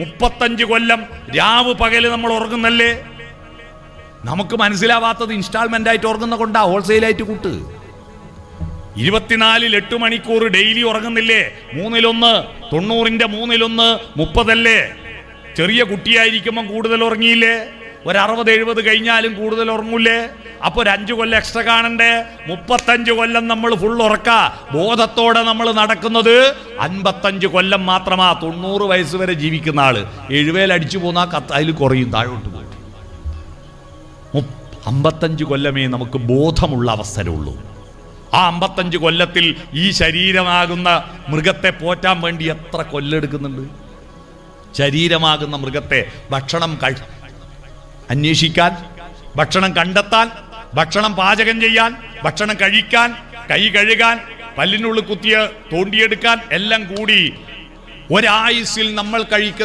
മുപ്പത്തഞ്ച് കൊല്ലം രാവ് പകൽ നമ്മൾ ഉറങ്ങുന്നല്ലേ? നമുക്ക് മനസ്സിലാവാത്തത് ഇൻസ്റ്റാൾമെന്റ് ആയിട്ട് ഉറങ്ങുന്ന കൊണ്ടാ ഹോൾസെയിലായിട്ട് കൂട്ട്. ഇരുപത്തിനാലിൽ എട്ട് മണിക്കൂർ ഡെയിലി ഉറങ്ങുന്നില്ലേ? മൂന്നിലൊന്ന് തൊണ്ണൂറിന്റെ മൂന്നിലൊന്ന് മുപ്പതല്ലേ? ചെറിയ കുട്ടിയായിരിക്കുമ്പോൾ കൂടുതൽ ഉറങ്ങിയില്ലേ? ഒരു അറുപത് എഴുപത് കഴിഞ്ഞാലും കൂടുതൽ ഉറങ്ങൂലേ? അപ്പൊ ഒരു അഞ്ചു കൊല്ലം എക്സ്ട്രാ കാണണ്ടേ? മുപ്പത്തഞ്ച് കൊല്ലം നമ്മൾ ഫുൾ ഉറക്ക. ബോധത്തോടെ നമ്മൾ നടക്കുന്നത് അൻപത്തഞ്ച് കൊല്ലം മാത്രമാ. തൊണ്ണൂറ് വയസ്സ് വരെ ജീവിക്കുന്ന ആൾ. എഴുവേൽ അടിച്ചു പോന്നാ കത്ത് അതിൽ കുറയും താഴോട്ട് പോകും അമ്പത്തഞ്ച് കൊല്ലമേ നമുക്ക് ബോധമുള്ള അവസരമുള്ളൂ. ആ അമ്പത്തഞ്ച് കൊല്ലത്തിൽ ഈ ശരീരമാകുന്ന മൃഗത്തെ പോറ്റാൻ വേണ്ടി എത്ര കൊല്ലെടുക്കുന്നുണ്ട്? ശരീരമാകുന്ന മൃഗത്തെ ഭക്ഷണം കഴി അന്വേഷിക്കാൻ ഭക്ഷണം കണ്ടെത്താൻ ഭക്ഷണം പാചകം ചെയ്യാൻ ഭക്ഷണം കഴിക്കാൻ കൈ കഴുകാൻ പല്ലിനുള്ളിൽ കുത്തിയ തോണ്ടിയെടുക്കാൻ എല്ലാം കൂടി ഒരായുസിൽ നമ്മൾ കഴിക്കുന്ന